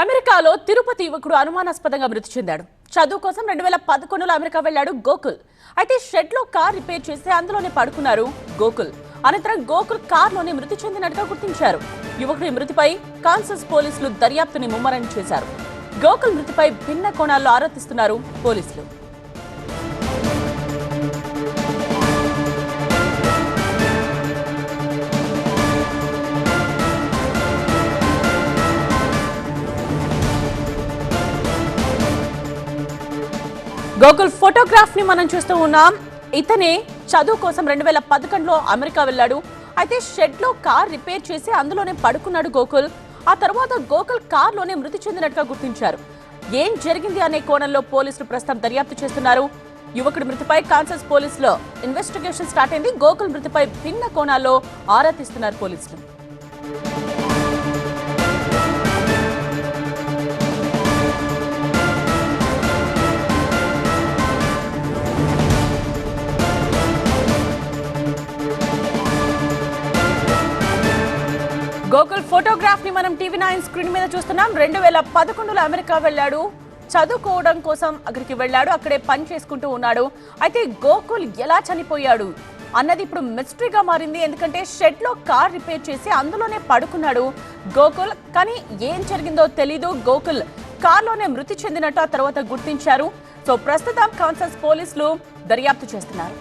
అమెరికాలో తిరుపతి యువకుడు అనుమానాస్పదంగా మృతి చెందాడు. చదువు కోసం రెండు వేల పదకొండులో అమెరికా వెళ్ళాడు గోకుల్. అయితే షెడ్లో కార్ రిపేర్ చేసి అందులోనే పడుకున్నారు గోకుల్. అనంతరం గోకుల్ కార్లోనే మృతి చెందినట్టుగా గుర్తించారు. యువకుడి మృతిపై కాన్సస్ పోలీసులు దర్యాప్తుని ముమ్మరం చేశారు. గోకుల్ మృతిపై భిన్న కోణాల్లో ఆరోపిస్తున్నారు పోలీసులు. గోకుల్ ఫోటోగ్రాఫ్ని మనం చూస్తూ ఉన్నాం. ఇతనే చదువు కోసం రెండు వేల పదకొండులో అమెరికా వెళ్ళాడు. అయితే షెడ్లో కార్ రిపేర్ చేసి అందులోనే పడుకున్నాడు గోకుల్. ఆ తర్వాత గోకుల్ కార్లోనే మృతి చెందినట్టుగా గుర్తించారు. ఏం జరిగింది అనే కోణంలో పోలీసులు ప్రస్తుతం దర్యాప్తు చేస్తున్నారు. యువకుడి మృతిపై కాన్సస్ పోలీసులో ఇన్వెస్టిగేషన్ స్టార్ట్ అయింది. గోకుల్ మృతిపై భిన్న కోణాల్లో ఆరా తీస్తున్నారు పోలీసులు. గోకుల్ ఫోటోగ్రాఫ్ని మనం టీవీ నైన్ స్క్రీన్ మీద చూస్తున్నాం. రెండు వేల పదకొండులో అమెరికా వెళ్ళాడు. చదువుకోవడం కోసం అక్కడికి వెళ్ళాడు. అక్కడే పని చేసుకుంటూ ఉన్నాడు. అయితే గోకుల్ ఎలా చనిపోయాడు అన్నది ఇప్పుడు మిస్టరీగా మారింది. ఎందుకంటే షెడ్లో కార్ రిపేర్ చేసి అందులోనే పడుకున్నాడు గోకుల్. కానీ ఏం జరిగిందో తెలీదు. గోకుల్ కార్లోనే మృతి చెందినట్టు ఆ తర్వాత గుర్తించారు. సో ప్రస్తుతం కాన్సస్ పోలీసులు దర్యాప్తు చేస్తున్నారు.